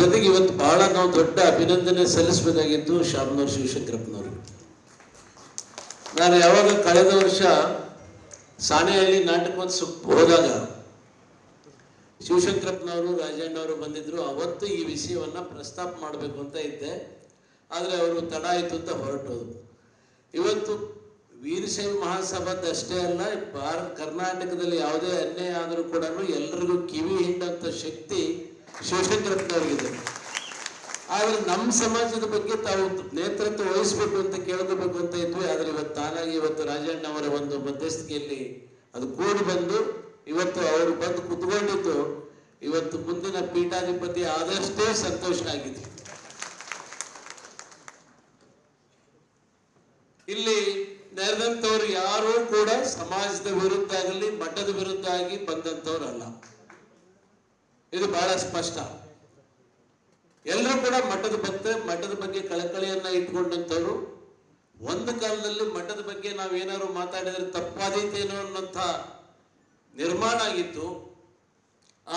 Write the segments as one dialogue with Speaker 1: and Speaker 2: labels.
Speaker 1: ಜೊತೆಗೆ ಇವತ್ತು ಬಹಳ ನಾವು ದೊಡ್ಡ ಅಭಿನಂದನೆ ಸಲ್ಲಿಸಬೇಕಾಗಿದ್ದು ಶಾಮನೂರು ಶಿವಶಂಕರಪ್ಪನವರು. ನಾನು ಯಾವಾಗ ಕಳೆದ ವರ್ಷ ಸಾನೆಯಲ್ಲಿ ನಾಟಕವನ್ನು ಸುಪ್ ಹೋದಾಗ ಶಿವಶಂಕರಪ್ಪನವರು, ರಾಜಣ್ಣವರು ಬಂದಿದ್ರು. ಅವತ್ತು ಈ ವಿಷಯವನ್ನ ಪ್ರಸ್ತಾಪ ಮಾಡಬೇಕು ಅಂತ ಇದ್ದೆ. ಆದರೆ ಅವರು ತಡ ಆಯಿತು ಅಂತ ಹೊರಟೋದು ಇವತ್ತು ವೀರಶೈವ ಮಹಾಸಭಾದಷ್ಟೇ ಅಲ್ಲ, ಭಾರತ, ಕರ್ನಾಟಕದಲ್ಲಿ ಯಾವುದೇ ಅನ್ಯಾಯ ಆದರೂ ಕೂಡ ಎಲ್ಲರಿಗೂ ಕಿವಿ ಹಿಂಡಂತ ಶಕ್ತಿ ಶಿವಶಂಕರಪ್ಪನವರಿಗಿದೆ ಆದ್ರೆ ನಮ್ಮ ಸಮಾಜದ ಬಗ್ಗೆ ತಾವು ನೇತೃತ್ವ ವಹಿಸ್ಬೇಕು ಅಂತ ಕೇಳ್ಕೋಬೇಕು ಅಂತ ಇದ್ವಿ. ಆದ್ರೆ ಇವತ್ತು ತಾನಾಗಿ ಇವತ್ತು ರಾಜಣ್ಣ ಅವರ ಒಂದು ಮಧ್ಯಸ್ಥಿಕೆಯಲ್ಲಿ ಅದು ಕೂಡಿ ಬಂದು ಇವತ್ತು ಅವರು ಬಂದು ಕುತ್ಕೊಂಡಿದ್ದು ಇವತ್ತು ಮುಂದಿನ ಪೀಠಾಧಿಪತಿ ಆದಷ್ಟೇ ಸಂತೋಷ ಆಗಿದೆ ಇಲ್ಲಿ ನೆರೆದಂತವ್ರು ಯಾರೂ ಕೂಡ ಸಮಾಜದ ವಿರುದ್ಧ ಆಗಲಿ, ಮಠದ ವಿರುದ್ಧ ಆಗಿ ಬಂದಂಥವ್ರಲ್ಲ ಇದು ಬಹಳ ಸ್ಪಷ್ಟ. ಎಲ್ಲರೂ ಕೂಡ ಮಠದ ಭಕ್ತ ಮಠದ ಬಗ್ಗೆ ಕಳಕಳಿಯನ್ನ ಇಟ್ಕೊಂಡಂತವ್ರು ಒಂದು ಕಾಲದಲ್ಲಿ ಮಠದ ಬಗ್ಗೆ ನಾವೇನಾದ್ರು ಮಾತಾಡಿದ್ರೆ ತಪ್ಪಾದೀತೇನೋ ಅನ್ನುವಂತ ನಿರ್ಮಾಣ ಆಗಿತ್ತು.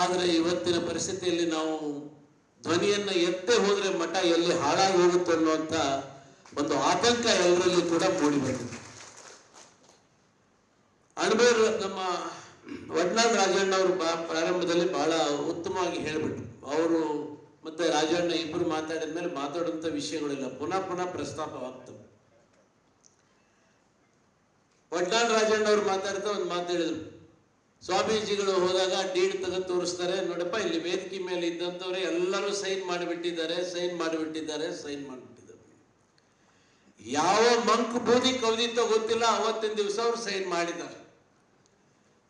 Speaker 1: ಆದರೆ ಇವತ್ತಿನ ಪರಿಸ್ಥಿತಿಯಲ್ಲಿ ನಾವು ಧ್ವನಿಯನ್ನ ಎತ್ತೆ ಹೋದ್ರೆ ಮಠ ಎಲ್ಲಿ ಹಾಳಾಗಿ ಹೋಗುತ್ತೆ ಅನ್ನುವಂಥ ಒಂದು ಆತಂಕ ಎಲ್ಲರಲ್ಲಿ ಕೂಡ ಮೂಡಿ ಬಂದಿದೆ. ನಮ್ಮ ವಡ್ನಾಳ್ ರಾಜಣ್ಣ ಅವರು ಪ್ರಾರಂಭದಲ್ಲಿ ಬಹಳ ಉತ್ತಮವಾಗಿ ಹೇಳ್ಬಿಟ್ರು. ಅವರು ಮತ್ತೆ ರಾಜಣ್ಣ ಇಬ್ಬರು ಮಾತಾಡಿದ ಮೇಲೆ ಮಾತಾಡುವಂತ ವಿಷಯಗಳಿಲ್ಲ. ಪುನಃ ಪುನಃ ಪ್ರಸ್ತಾಪವಾಗ್ತವೆ ವಡ್ನಾಳ್ ರಾಜಣ್ಣ ಅವರು ಮಾತಾಡ್ತಾ ಒಂದು ಮಾತು ಹೇಳಿದ್ರು. ಸ್ವಾಮೀಜಿಗಳು ಹೋದಾಗ ಡೀಡ್ ತಗ ತೋರಿಸ್ತಾರೆ. ನೋಡಪ್ಪ, ಇಲ್ಲಿ ವೇದಿಕೆ ಮೇಲೆ ಇದ್ದಂಥವ್ರೆ ಎಲ್ಲರೂ ಸೈನ್ ಮಾಡಿಬಿಟ್ಟಿದ್ದಾರೆ ಸೈನ್ ಮಾಡಿಬಿಟ್ಟಿದ್ದಾರೆ ಸೈನ್ ಮಾಡಿಬಿಟ್ಟಿದ್ದಾರೆ. ಯಾವ ಮಂಕ್ ಬೂದಿ ಕವಿದಿತ್ತೋ ಗೊತ್ತಿಲ್ಲ, ಅವತ್ತಿನ ದಿವಸ ಅವ್ರು ಸೈನ್ ಮಾಡಿದ್ದಾರೆ.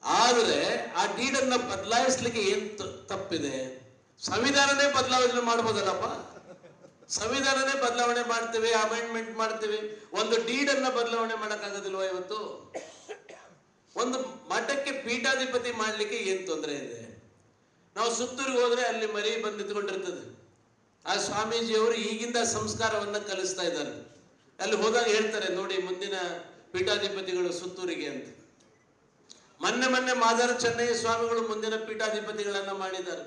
Speaker 1: ಆದ್ರೆ ಆ ಡೀಡನ್ನ ಬದಲಾಯಿಸ್ಲಿಕ್ಕೆ ಏನ್ ತಪ್ಪಿದೆ? ಸಂವಿಧಾನನೇ ಬದಲಾವಣೆ ಮಾಡ್ಬೋದಲ್ಲಪ್ಪ? ಸಂವಿಧಾನನೇ ಬದಲಾವಣೆ ಮಾಡ್ತೇವೆ ಅಮೆಂಡ್ಮೆಂಟ್ ಮಾಡ್ತೇವೆ. ಒಂದು ಡೀಡನ್ನ ಬದಲಾವಣೆ ಮಾಡಕ್ಕಾಗೋದಿಲ್ವಾ ಇವತ್ತು? ಒಂದು ಮಠಕ್ಕೆ ಪೀಠಾಧಿಪತಿ ಮಾಡ್ಲಿಕ್ಕೆ ಏನ್ ತೊಂದರೆ ಇದೆ? ನಾವು ಸುತ್ತೂರಿಗೆ ಹೋದ್ರೆ ಅಲ್ಲಿ ಮರಿ ಬಂದು ನಿಂತ್ಕೊಂಡಿರ್ತದೆ. ಆ ಸ್ವಾಮೀಜಿಯವರು ಈಗಿಂದ ಸಂಸ್ಕಾರವನ್ನ ಕಲಿಸ್ತಾ ಇದ್ದಾರೆ. ಅಲ್ಲಿ ಹೋದಾಗ ಹೇಳ್ತಾರೆ, ನೋಡಿ ಮುಂದಿನ ಪೀಠಾಧಿಪತಿಗಳು ಸುತ್ತೂರಿಗೆ ಅಂತ. ಮೊನ್ನೆ ಮೊನ್ನೆ ಮಾದಾರ ಚೆನ್ನಯ್ಯ ಸ್ವಾಮಿಗಳು ಮುಂದಿನ ಪೀಠಾಧಿಪತಿಗಳನ್ನ ಮಾಡಿದ್ದಾರೆ.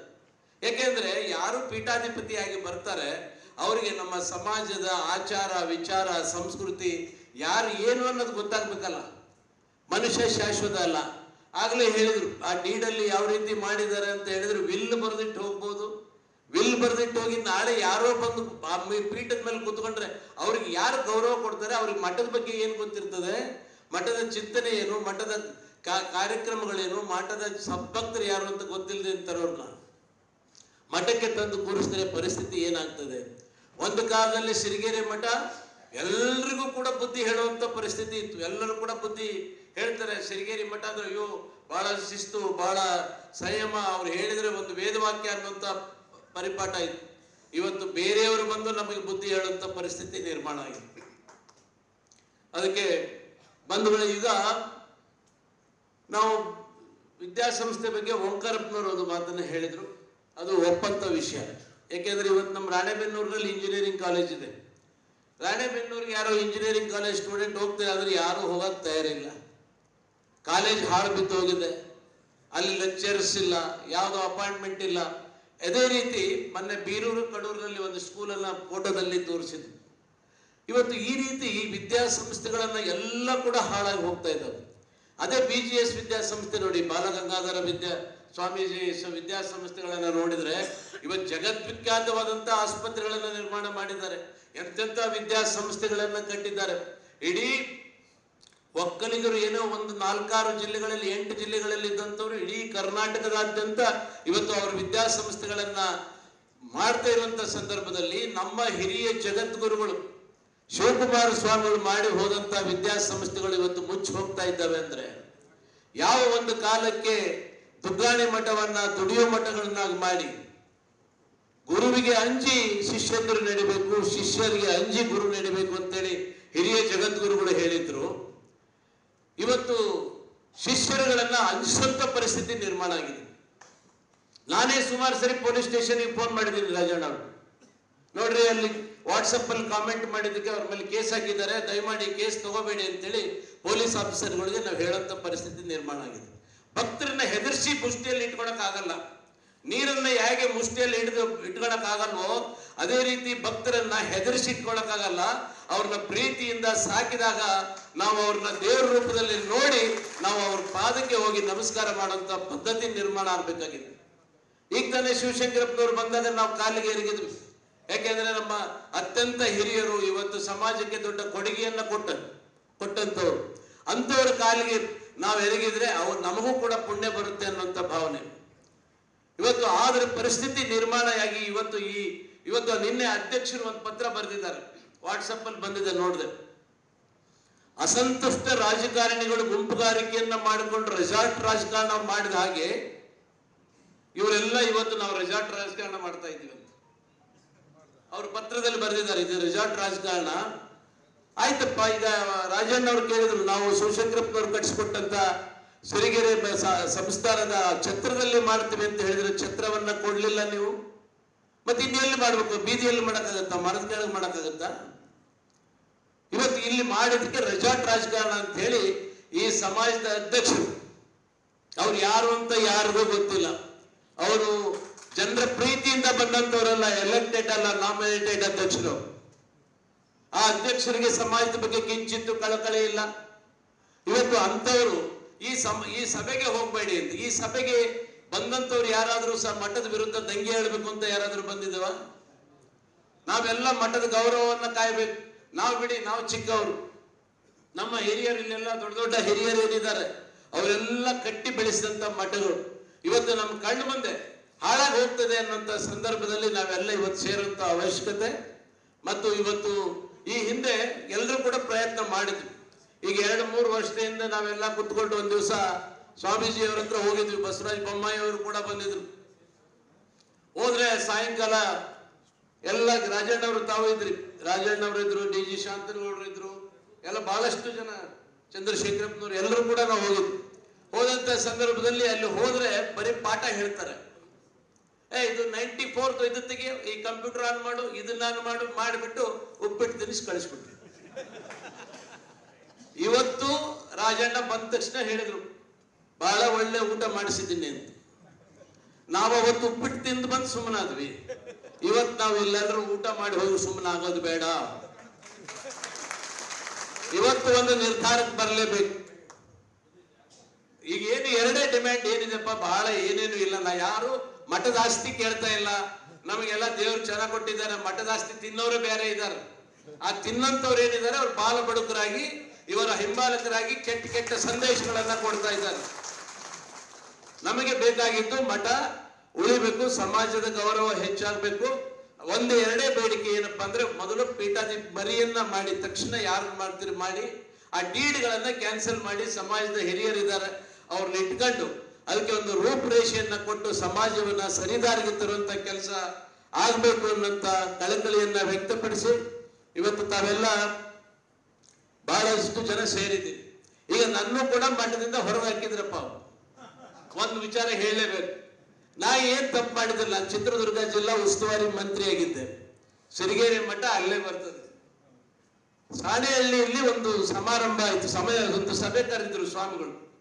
Speaker 1: ಯಾಕೆಂದ್ರೆ ಯಾರು ಪೀಠಾಧಿಪತಿಯಾಗಿ ಬರ್ತಾರೆ, ಅವರಿಗೆ ನಮ್ಮ ಸಮಾಜದ ಆಚಾರ, ವಿಚಾರ, ಸಂಸ್ಕೃತಿ ಯಾರು ಏನು ಅನ್ನೋದು ಗೊತ್ತಾಗ್ಬೇಕಲ್ಲ. ಮನುಷ್ಯ ಶಾಶ್ವತ ಅಲ್ಲ. ಆಗ್ಲೇ ಹೇಳಿದ್ರು, ಆ ಡೀಡಲ್ಲಿ ಯಾವ ರೀತಿ ಮಾಡಿದ್ದಾರೆ ಅಂತ ಹೇಳಿದ್ರು, ವಿಲ್ ಬರೆದಿಟ್ಟು ಹೋಗ್ಬೋದು. ವಿಲ್ ಬರೆದಿಟ್ಟು ಹೋಗಿ ನಾಳೆ ಯಾರೋ ಬಂದು ಪೀಠದ ಮೇಲೆ ಕೂತ್ಕೊಂಡ್ರೆ ಅವ್ರಿಗೆ ಯಾರು ಗೌರವ ಕೊಡ್ತಾರೆ, ಅವ್ರಿಗೆ ಮಠದ ಬಗ್ಗೆ ಏನು ಗೊತ್ತಿರ್ತದೆ? ಮಠದ ಚಿಂತನೆ ಏನು? ಮಠದ ಕಾರ್ಯಕ್ರಮಗಳೇನು? ಮಠದ ಸಭಕ್ತರು ಯಾರು ಅಂತ ಗೊತ್ತಿಲ್ಲದೆ ಅಂತಾರವ್ರನ್ನ ಮಠಕ್ಕೆ ತಂದು ಕೂರಿಸಿದ್ರೆ ಪರಿಸ್ಥಿತಿ ಏನಾಗ್ತದೆ? ಒಂದು ಕಾಲದಲ್ಲಿ ಸಿರಿಗೆರೆ ಮಠ, ಎಲ್ರಿಗೂ ಕೂಡ ಬುದ್ಧಿ ಹೇಳುವಂತ ಪರಿಸ್ಥಿತಿ ಇತ್ತು. ಎಲ್ಲರೂ ಕೂಡ ಬುದ್ಧಿ ಹೇಳ್ತಾರೆ, ಸಿರಿಗೇರಿ ಮಠ ಅಂದ್ರೆ ಅಯ್ಯೋ, ಬಹಳ ಶಿಸ್ತು, ಬಹಳ ಸಂಯಮ. ಅವ್ರು ಹೇಳಿದ್ರೆ ಒಂದು ವೇದವಾಕ್ಯ ಅನ್ನುವಂತ ಪರಿಪಾಠ ಇತ್ತು. ಇವತ್ತು ಬೇರೆಯವರು ಬಂದು ನಮಗೆ ಬುದ್ಧಿ ಹೇಳುವಂತ ಪರಿಸ್ಥಿತಿ ನಿರ್ಮಾಣ ಆಗಿದೆ. ಅದಕ್ಕೆ ಬಂಧುಗಳ ಈಗ ನಾವು ವಿದ್ಯಾಸಂಸ್ಥೆ ಬಗ್ಗೆ ಓಂಕಾರಪ್ಪನವರು ಒಂದು ಮಾತನ್ನು ಹೇಳಿದರು. ಅದು ಒಪ್ಪಂತ ವಿಷಯ. ಏಕೆಂದರೆ ಇವತ್ತು ನಮ್ಮ ರಾಣೆಬೆನ್ನೂರಿನಲ್ಲಿ ಇಂಜಿನಿಯರಿಂಗ್ ಕಾಲೇಜ್ ಇದೆ. ರಾಣೆಬೆನ್ನೂರಿಗೆ ಯಾರೋ ಇಂಜಿನಿಯರಿಂಗ್ ಕಾಲೇಜ್ ಸ್ಟೂಡೆಂಟ್ ಹೋಗ್ತಾರೆ, ಆದರೆ ಯಾರು ಹೋಗೋಕ್ಕೆ ತಯಾರಿಲ್ಲ. ಕಾಲೇಜ್ ಹಾಳು ಬಿದ್ದು ಹೋಗಿದೆ. ಅಲ್ಲಿ ಲೆಕ್ಚರ್ಸ್ ಇಲ್ಲ, ಯಾವುದೋ ಅಪಾಯಿಂಟ್ಮೆಂಟ್ ಇಲ್ಲ. ಅದೇ ರೀತಿ ಮೊನ್ನೆ ಬೀರೂರು, ಕಡೂರಿನಲ್ಲಿ ಒಂದು ಸ್ಕೂಲನ್ನು ಫೋಟೋದಲ್ಲಿ ತೋರಿಸಿದ್ರು. ಇವತ್ತು ಈ ರೀತಿ ವಿದ್ಯಾಸಂಸ್ಥೆಗಳನ್ನು ಎಲ್ಲ ಕೂಡ ಹಾಳಾಗಿ ಹೋಗ್ತಾ ಇದ್ದಾವೆ. ಅದೇ ಬಿ ಜಿ ಎಸ್ ವಿದ್ಯಾಸಂಸ್ಥೆ ನೋಡಿ, ಬಾಲಗಂಗಾಧರ ವಿದ್ಯಾ ಸ್ವಾಮೀಜಿ ವಿದ್ಯಾಸಂಸ್ಥೆಗಳನ್ನು ನೋಡಿದ್ರೆ ಇವತ್ತು ಜಗದ್ವಿಖ್ಯಾತವಾದಂತಹ ಆಸ್ಪತ್ರೆಗಳನ್ನ ನಿರ್ಮಾಣ ಮಾಡಿದ್ದಾರೆ. ಎಂತೆಂತ ವಿದ್ಯಾಸಂಸ್ಥೆಗಳನ್ನ ಕಟ್ಟಿದ್ದಾರೆ. ಇಡೀ ಒಕ್ಕಲಿಗರು ಏನೋ ಒಂದು ನಾಲ್ಕಾರು ಜಿಲ್ಲೆಗಳಲ್ಲಿ, ಎಂಟು ಜಿಲ್ಲೆಗಳಲ್ಲಿ ಇದ್ದಂಥವ್ರು ಇಡೀ ಕರ್ನಾಟಕದಾದ್ಯಂತ ಇವತ್ತು ಅವರ ವಿದ್ಯಾಸಂಸ್ಥೆಗಳನ್ನ ಮಾಡ್ತಾ ಇರುವಂತ ಸಂದರ್ಭದಲ್ಲಿ ನಮ್ಮ ಹಿರಿಯ ಜಗದ್ಗುರುಗಳು ಶಿವಕುಮಾರ ಸ್ವಾಮಿಗಳು ಮಾಡಿ ಹೋದಂತ ವಿದ್ಯಾಸಂಸ್ಥೆಗಳು ಇವತ್ತು ಮುಚ್ಚಿ ಹೋಗ್ತಾ ಇದ್ದಾವೆ ಅಂದ್ರೆ ಯಾವ ಒಂದು ಕಾಲಕ್ಕೆ ದುಗ್ಗಾಣಿ ಮಠವನ್ನ ದುಡಿಯೋ ಮಠಗಳನ್ನಾಗಿ ಮಾಡಿ ಗುರುವಿಗೆ ಅಂಜಿ ಶಿಷ್ಯಂದರು ನಡಿಬೇಕು, ಶಿಷ್ಯರಿಗೆ ಅಂಜಿ ಗುರು ನಡಿಬೇಕು ಅಂತೇಳಿ ಹಿರಿಯ ಜಗದ್ಗುರುಗಳು ಹೇಳಿದ್ರು. ಇವತ್ತು ಶಿಷ್ಯರುಗಳನ್ನ ಅಂಜಿಸಂತ ಪರಿಸ್ಥಿತಿ ನಿರ್ಮಾಣ ಆಗಿದೆ. ನಾನೇ ಸುಮಾರು ಸರಿ ಪೊಲೀಸ್ ಸ್ಟೇಷನ್ಗೆ ಫೋನ್ ಮಾಡಿದ್ದೀನಿ ರಾಜಣ್ಣ ಅವರು. ನೋಡ್ರಿ ಅಲ್ಲಿ ವಾಟ್ಸಪ್ ಅಲ್ಲಿ ಕಾಮೆಂಟ್ ಮಾಡಿದ್ದಕ್ಕೆ ಅವ್ರ ಮೇಲೆ ಕೇಸ್ ಹಾಕಿದ್ದಾರೆ. ದಯಮಾಡಿ ಕೇಸ್ ತಗೋಬೇಡಿ ಅಂತೇಳಿ ಪೊಲೀಸ್ ಆಫೀಸರ್ಗಳಿಗೆ ನಾವು ಹೇಳೋಂಥ ಪರಿಸ್ಥಿತಿ ನಿರ್ಮಾಣ ಆಗಿದೆ. ಭಕ್ತರನ್ನ ಹೆದರ್ಸಿ ಮುಷ್ಟಿಯಲ್ಲಿ ಇಟ್ಕೊಳಕ್ ಆಗಲ್ಲ. ನೀರನ್ನ ಹೇಗೆ ಮುಷ್ಟಿಯಲ್ಲಿ ಹಿಡಿದು ಇಟ್ಕೊಳಕ್ಕಾಗಲ್ವೋ ಅದೇ ರೀತಿ ಭಕ್ತರನ್ನ ಹೆದರಿಸಿ ಇಟ್ಕೊಳಕ್ಕಾಗಲ್ಲ ಅವ್ರನ್ನ ಪ್ರೀತಿಯಿಂದ ಸಾಕಿದಾಗ ನಾವು ಅವ್ರನ್ನ ದೇವ್ರ ರೂಪದಲ್ಲಿ ನೋಡಿ ನಾವು ಅವ್ರ ಪಾದಕ್ಕೆ ಹೋಗಿ ನಮಸ್ಕಾರ ಮಾಡುವಂತ ಪದ್ಧತಿ ನಿರ್ಮಾಣ ಆಗ್ಬೇಕಾಗಿದೆ. ಈಗ ತಾನೇ ಶಿವಶಂಕರಪ್ಪನವ್ರು ಬಂದಾಗ ನಾವು ಕಾಲಿಗೆ ಎರಗಿದ್ವಿ ಯಾಕೆಂದ್ರೆ ನಮ್ಮ ಅತ್ಯಂತ ಹಿರಿಯರು ಇವತ್ತು ಸಮಾಜಕ್ಕೆ ದೊಡ್ಡ ಕೊಡುಗೆಯನ್ನ ಕೊಟ್ಟ ಕೊಟ್ಟಂತವ್ರು ಅಂಥವ್ರ ಕಾಲಿಗೆ ನಾವು ಎರಗಿದ್ರೆ ಅವ್ರು ನಮಗೂ ಕೂಡ ಪುಣ್ಯ ಬರುತ್ತೆ ಅನ್ನುವಂಥ ಭಾವನೆ. ಇವತ್ತು ಆದ್ರೆ ಪರಿಸ್ಥಿತಿ ನಿರ್ಮಾಣ ಆಗಿ ಇವತ್ತು ಈ, ಇವತ್ತು ನಿನ್ನೆ ಅಧ್ಯಕ್ಷರು ಒಂದು ಪತ್ರ ಬರೆದಿದ್ದಾರೆ. ವಾಟ್ಸಪ್ ಅಲ್ಲಿ ಬಂದಿದೆ ನೋಡಿದೆ. ಅಸಂತುಷ್ಟ ರಾಜಕಾರಣಿಗಳು ಗುಂಪುಗಾರಿಕೆಯನ್ನ ಮಾಡಿಕೊಂಡು ರೆಸಾರ್ಟ್ ರಾಜಕಾರಣ ಮಾಡಿದ ಹಾಗೆ ಇವರೆಲ್ಲ ಇವತ್ತು ನಾವು ರೆಸಾರ್ಟ್ ರಾಜಕಾರಣ ಮಾಡ್ತಾ ಇದ್ದೀವಿ ಅವ್ರ ಪತ್ರದಲ್ಲಿ ಬರೆದಿದ್ದಾರೆ, ಇದು ರೆಸಾರ್ಟ್ ರಾಜಕಾರಣ. ಆಯ್ತಪ್ಪ, ಈಗ ರಾಜಣ್ಣ ಅವ್ರು ಕೇಳಿದ್ರು, ನಾವು ಶಿವಶಂಕರಪ್ಪನವ್ರು ಕಟ್ಟಿಸ್ಕೊಟ್ಟಂತ ಸಿರಿಗೆರೆ ಸಂಸ್ಥಾನದ ಛತ್ರದಲ್ಲಿ ಮಾಡ್ತೀವಿ ಅಂತ ಹೇಳಿದ್ರೆ ಛತ್ರವನ್ನ ಕೊಡ್ಲಿಲ್ಲ ನೀವು? ಮತ್ತೆ ಇನ್ನೆಲ್ಲಿ ಮಾಡ್ಬೇಕು? ಬೀದಿಯಲ್ಲಿ ಮಾಡಕ್ಕಾಗತ್ತಾ? ಮರದ ಕೆಳಗೆ ಮಾಡಕ್ಕಾಗತ್ತಾ? ಇವತ್ತು ಇಲ್ಲಿ ಮಾಡಿದಕ್ಕೆ ರೆಸಾರ್ಟ್ ರಾಜಕಾರಣ ಅಂತ ಹೇಳಿ ಈ ಸಮಾಜದ ಅಧ್ಯಕ್ಷರು. ಅವ್ರು ಯಾರು ಅಂತ ಯಾರಿಗೂ ಗೊತ್ತಿಲ್ಲ. ಅವರು ಜನರ ಪ್ರೀತಿಯಿಂದ ಬಂದಂತವರಲ್ಲ ಎಲೆಕ್ಟೆಡ್ ಅಲ್ಲ ನಾಮಿನೇಟೆಡ್ ಅಧ್ಯಕ್ಷರು. ಆ ಅಧ್ಯಕ್ಷರಿಗೆ ಸಮಾಜದ ಬಗ್ಗೆ ಕಿಂಚಿತ್ತು ಕಳಕಳಿ ಇಲ್ಲ. ಇವತ್ತು ಅಂತವರು ಈ ಸಮ, ಈ ಸಭೆಗೆ ಹೋಗ್ಬೇಡಿ ಅಂತ. ಈ ಸಭೆಗೆ ಬಂದಂತವ್ರು ಯಾರಾದ್ರೂ ಸಹ ಮಠದ ವಿರುದ್ಧ ದಂಗೆ ಹೇಳ್ಬೇಕು ಅಂತ ಯಾರಾದ್ರೂ ಬಂದಿದವ ನಾವೆಲ್ಲ ಮಠದ ಗೌರವವನ್ನ ಕಾಯ್ಬೇಕು. ನಾವು ಬಿಡಿ, ನಾವು ಚಿಕ್ಕವರು. ನಮ್ಮ ಹಿರಿಯರು ಇಲ್ಲೆಲ್ಲ ದೊಡ್ಡ ದೊಡ್ಡ ಹಿರಿಯರು ಏನಿದ್ದಾರೆ, ಅವರೆಲ್ಲ ಕಟ್ಟಿ ಬೆಳೆಸಿದಂತ ಮಠಗಳು. ಇವತ್ತು ನಮ್ಮ ಕಣ್ಣು ಮುಂದೆ ಹಾಳಾಗಿ ಹೋಗ್ತದೆ ಅನ್ನೋಂಥ ಸಂದರ್ಭದಲ್ಲಿ ನಾವೆಲ್ಲ ಇವತ್ತು ಸೇರುವಂತ ಅವಶ್ಯಕತೆ. ಮತ್ತು ಇವತ್ತು ಈ ಹಿಂದೆ ಎಲ್ಲರೂ ಕೂಡ ಪ್ರಯತ್ನ ಮಾಡಿದ್ವಿ. ಈಗ ಎರಡು ಮೂರು ವರ್ಷದಿಂದ ನಾವೆಲ್ಲ ಕುತ್ಕೊಂಡು ಒಂದ್ ದಿವಸ ಸ್ವಾಮೀಜಿ ಅವ್ರ ಹತ್ರ ಹೋಗಿದ್ವಿ. ಬಸವರಾಜ ಬೊಮ್ಮಾಯಿ ಅವರು ಕೂಡ ಬಂದಿದ್ರು. ಹೋದ್ರೆ ಸಾಯಂಕಾಲ ಎಲ್ಲ ರಾಜಣ್ಣವರು ತಾವು ಇದ್ರಿ. ರಾಜಣ್ಣವರು ಇದ್ರು, ಡಿ ಜಿ ಶಾಂತನಗೌಡರು ಇದ್ರು, ಎಲ್ಲ ಬಹಳಷ್ಟು ಜನ ಚಂದ್ರಶೇಖರಪ್ಪನವ್ರು ಎಲ್ಲರೂ ಕೂಡ ನಾವು ಹೋಗಿದ್ವಿ. ಹೋದಂತ ಸಂದರ್ಭದಲ್ಲಿ ಅಲ್ಲಿ ಹೋದ್ರೆ ಬರೀ ಪಾಠ ಹೇಳ್ತಾರೆ. ಇದು ನೈಂಟಿ ಫೋರ್ತ್ ಇದು ಈ ಕಂಪ್ಯೂಟರ್ ಆನ್ ಮಾಡು, ಇದನ್ನ ಆನ್ ಮಾಡು ಮಾಡಿಬಿಟ್ಟು ಉಪ್ಪಿಟ್ಟು ತಿನ್ನಿಸಿ ಕಳಿಸ್ಬಿಟ್ಟು ಇವತ್ತು ರಾಜಣ್ಣ ಬಂದ ತಕ್ಷಣ ಹೇಳಿದ್ರು ಬಹಳ ಒಳ್ಳೆ ಊಟ ಮಾಡಿಸಿದ್ದೀನಿ ಅಂತ. ನಾವು ಅವತ್ತು ಉಪ್ಪಿಟ್ಟು ತಿಂದು ಬಂದು ಸುಮ್ಮನಾದ್ವಿ. ಇವತ್ತು ನಾವು ಎಲ್ಲಾದ್ರೂ ಊಟ ಮಾಡಿ ಹೋಗಿ ಸುಮ್ಮನೆ ಆಗೋದು ಬೇಡ. ಇವತ್ತು ಒಂದು ನಿರ್ಧಾರಕ್ಕೆ ಬರಲೇಬೇಕು. ಈಗ ಏನು ಎರಡೇ ಡಿಮ್ಯಾಂಡ್ ಏನಿದೆಪ್ಪ ಬಹಳ ಏನೇನು ಇಲ್ಲ. ನಾ ಯಾರು ಮಠದ ಆಸ್ತಿ ಕೇಳ್ತಾ ಇಲ್ಲ. ನಮಗೆಲ್ಲ ದೇವ್ರು ಚೆನ್ನಾಗಿ ಕೊಟ್ಟಿದ್ದಾರೆ. ಮಠದ ಆಸ್ತಿ ತಿನ್ನೋರು ಬೇರೆ ಇದ್ದಾರೆ. ಆ ತಿನ್ನಂತವ್ರು ಏನಿದ್ದಾರೆ, ಅವ್ರು ಬಾಲ ಬಡುಕರಾಗಿ, ಇವರ ಹಿಂಬಾಲಕರಾಗಿ ಕೆಟ್ಟ ಕೆಟ್ಟ ಸಂದೇಶಗಳನ್ನ ಕೊಡ್ತಾ ಇದ್ದಾರೆ. ನಮಗೆ ಬೇಕಾಗಿದ್ದು ಮಠ, ಉಳಿಬೇಕು, ಸಮಾಜದ ಗೌರವ ಹೆಚ್ಚಾಗಬೇಕು. ಒಂದು ಎರಡೇ ಬೇಡಿಕೆ ಏನಪ್ಪಾ ಅಂದ್ರೆ, ಮೊದಲು ಪೀಠಾಧಿ ಬರಿಯನ್ನ ಮಾಡಿ, ತಕ್ಷಣ ಯಾರು ಮಾಡ್ತೀರಿ, ಮಾಡಿ, ಆ ಡೀಡ್ಗಳನ್ನ ಕ್ಯಾನ್ಸಲ್ ಮಾಡಿ, ಸಮಾಜದ ಹಿರಿಯರಿದ್ದಾರೆ. ಅವ್ರನ್ನ ಇಟ್ಕೊಂಡು ಅದಕ್ಕೆ ಒಂದು ರೂಪರೇಷೆಯನ್ನ ಕೊಟ್ಟು ಸಮಾಜವನ್ನ ಸರಿದಾರಿಗೆ ತರುವಂತ ಕೆಲಸ ಆಗ್ಬೇಕು ಅನ್ನೋಂತ ಕಳಕಳಿಯನ್ನ ವ್ಯಕ್ತಪಡಿಸಿ ಇವತ್ತು ತಾವೆಲ್ಲ ಬಹಳಷ್ಟು ಜನ ಸೇರಿದ್ದೀವಿ ಈಗ ನನ್ನೂ ಕೂಡ ಮಠದಿಂದ ಹೊರಗೆ ಹಾಕಿದ್ರಪ್ಪ ಒಂದು ವಿಚಾರ ಹೇಳಲೇಬೇಕು. ನಾ ಏನ್ ತಪ್ಪು ಮಾಡಿದಿಲ್ಲ ಚಿತ್ರದುರ್ಗ ಜಿಲ್ಲಾ ಉಸ್ತುವಾರಿ ಮಂತ್ರಿ ಆಗಿದ್ದೆ ಸಿರಿಗೇರಿ ಮಠ ಅಲ್ಲೇ ಬರ್ತದೆ. ಸಾಣೆಹಳ್ಳಿಯಲ್ಲಿ ಒಂದು ಸಮಾರಂಭ ಆಯ್ತು. ಸಮಯ ಒಂದು ಸಭೆ ಕರೆದಿದ್ರು ಸ್ವಾಮಿಗಳು.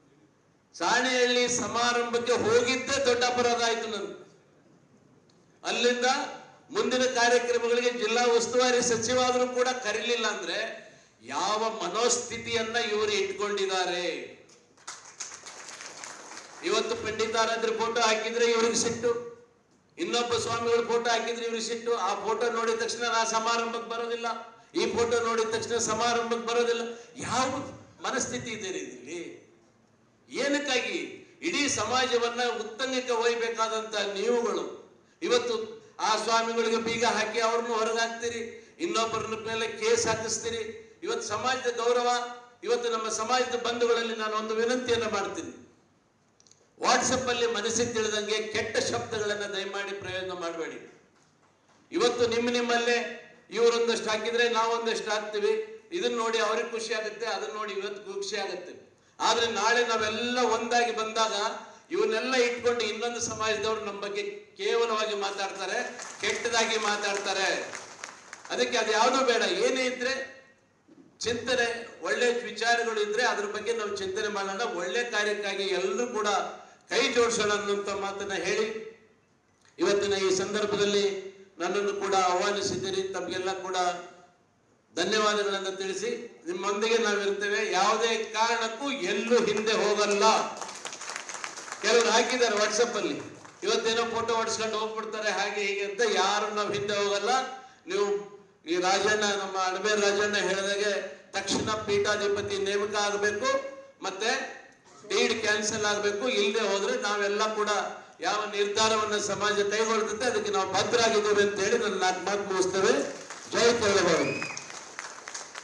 Speaker 1: ಸಾಣೆಹಳ್ಳಿ ಸಮಾರಂಭಕ್ಕೆ ಹೋಗಿದ್ದೇ ದೊಡ್ಡ ಅಪರಾಧ ಆಯ್ತು ನನ್ನ ಅಲ್ಲಿಂದ ಮುಂದಿನ ಕಾರ್ಯಕ್ರಮಗಳಿಗೆ ಜಿಲ್ಲಾ ಉಸ್ತುವಾರಿ ಸಚಿವಾದರೂ ಕೂಡ ಕರೀಲಿಲ್ಲ ಅಂದ್ರೆ ಯಾವ ಮನೋಸ್ಥಿತಿಯನ್ನ ಇವರು ಇಟ್ಕೊಂಡಿದ್ದಾರೆ? ಇವತ್ತು ಪಂಡಿತಾರಾದ್ರ ಫೋಟೋ ಹಾಕಿದ್ರೆ ಇವ್ರಿಗೆ ಸಿಟ್ಟು. ಇನ್ನೊಬ್ಬ ಸ್ವಾಮಿಗಳ ಫೋಟೋ ಹಾಕಿದ್ರೆ ಇವ್ರಿಗೆ ಸಿಟ್ಟು. ಆ ಫೋಟೋ ನೋಡಿದ ತಕ್ಷಣ ನಾ ಸಮಾರಂಭಕ್ಕೆ ಬರೋದಿಲ್ಲ. ಈ ಫೋಟೋ ನೋಡಿದ ತಕ್ಷಣ ಸಮಾರಂಭಕ್ಕೆ ಬರೋದಿಲ್ಲ. ಯಾವ ಮನಸ್ಥಿತಿ ಇದೆ ಇಲ್ಲಿ ಏನಕ್ಕಾಗಿ? ಇಡೀ ಸಮಾಜವನ್ನ ಉತ್ತಂಗಕ್ಕೆ ಒಯ್ಯಬೇಕಾದಂತ ನೀವುಗಳು. ಇವತ್ತು ಆ ಸ್ವಾಮಿಗಳಿಗೆ ಬೀಗ ಹಾಕಿ ಅವ್ರನ್ನ ಹೊರಗೆ ಹಾಕ್ತೀರಿ ಇನ್ನೊಬ್ಬರ ಮೇಲೆ ಕೇಸ್ ಹಾಕಿಸ್ತೀರಿ. ಇವತ್ತು ಸಮಾಜದ ಗೌರವ, ಇವತ್ತು ನಮ್ಮ ಸಮಾಜದ ಬಂಧುಗಳಲ್ಲಿ ನಾನು ಒಂದು ವಿನಂತಿಯನ್ನು ಮಾಡ್ತೀನಿ. ವಾಟ್ಸಪ್ ಅಲ್ಲಿ ಮನಸ್ಸಿಗೆ ತಿಳಿದಂಗೆ ಕೆಟ್ಟ ಶಬ್ದಗಳನ್ನ ದಯಮಾಡಿ ಪ್ರಯೋಗ ಮಾಡಬೇಡಿ. ಇವತ್ತು ನಿಮ್ಮ ನಿಮ್ಮಲ್ಲೇ ಇವರೊಂದಷ್ಟು ಹಾಕಿದ್ರೆ ನಾವೊಂದಷ್ಟು ಹಾಕ್ತೀವಿ. ಇದನ್ನ ನೋಡಿ ಅವ್ರಿಗೆ ಖುಷಿ ಆಗುತ್ತೆ, ಅದನ್ನ ನೋಡಿ ಇವತ್ತು ಖುಷಿ ಆಗುತ್ತೆ. ಆದ್ರೆ ನಾಳೆ ನಾವೆಲ್ಲ ಒಂದಾಗಿ ಬಂದಾಗ ಇವನ್ನೆಲ್ಲ ಇಟ್ಕೊಂಡು ಇನ್ನೊಂದು ಸಮಾಜದವರು ನಮ್ಮ ಬಗ್ಗೆ ಕೇವಲವಾಗಿ ಮಾತಾಡ್ತಾರೆ, ಕೆಟ್ಟದಾಗಿ ಮಾತಾಡ್ತಾರೆ. ಅದಕ್ಕೆ ಅದು ಯಾವುದೂ ಬೇಡ. ಏನೇ ಇದ್ರೆ ಚಿಂತನೆ, ಒಳ್ಳೆ ವಿಚಾರಗಳು ಇದ್ರೆ ಅದ್ರ ಬಗ್ಗೆ ನಾವು ಚಿಂತನೆ ಮಾಡೋಣ. ಒಳ್ಳೆ ಕಾರ್ಯಕ್ಕಾಗಿ ಎಲ್ಲರೂ ಕೂಡ ಕೈ ಜೋಡಿಸೋಣ ಅನ್ನುವಂಥ ಮಾತನ್ನ ಹೇಳಿ, ಇವತ್ತಿನ ಈ ಸಂದರ್ಭದಲ್ಲಿ ನನ್ನನ್ನು ಕೂಡ ಆಹ್ವಾನಿಸಿದ್ದೀರಿ. ತಮಗೆಲ್ಲ ಕೂಡ ಧನ್ಯವಾದಗಳನ್ನು ತಿಳಿಸಿ ನಿಮ್ಮೊಂದಿಗೆ ನಾವಿರ್ತೇವೆ ಯಾವುದೇ ಕಾರಣಕ್ಕೂ ಎಲ್ಲೂ ಹಿಂದೆ ಹೋಗಲ್ಲ. ಕೆಲವರು ಹಾಕಿದ್ದಾರೆ ವಾಟ್ಸಪ್ ಅಲ್ಲಿ. ಇವತ್ತೇನೋ ಫೋಟೋ ಹೊಡ್ಸ್ಕೊಂಡು ಹೋಗ್ಬಿಡ್ತಾರೆ, ಹಾಗೆ ಹೀಗೆ ಅಂತ ಯಾರು ನಾವು ಹಿಂದೆ ಹೋಗಲ್ಲ. ನೀವು ಈ ರಾಜಣ್ಣ, ನಮ್ಮ ಅಣಬೇರ್ ರಾಜಣ್ಣ ಹೇಳಿದಾಗೆ ತಕ್ಷಣ ಪೀಠಾಧಿಪತಿ ನೇಮಕ ಆಗಬೇಕು, ಮತ್ತೆ ಡೀಡ್ ಕ್ಯಾನ್ಸಲ್ ಆಗಬೇಕು. ಇಲ್ಲದೆ ಹೋದ್ರೆ ನಾವೆಲ್ಲ ಕೂಡ ಯಾವ ನಿರ್ಧಾರವನ್ನ ಸಮಾಜ ಕೈಗೊಳ್ಳುತ್ತೆ ಅದಕ್ಕೆ ನಾವು ಭದ್ರಾಗಿದ್ದೇವೆ ಅಂತ ಹೇಳಿ ನನ್ನ ನಾಲ್ಕು ಮಾತು ಮುಗಿಸ್ತೇವೆ. ಜೈ ಕೇಳಬಹುದು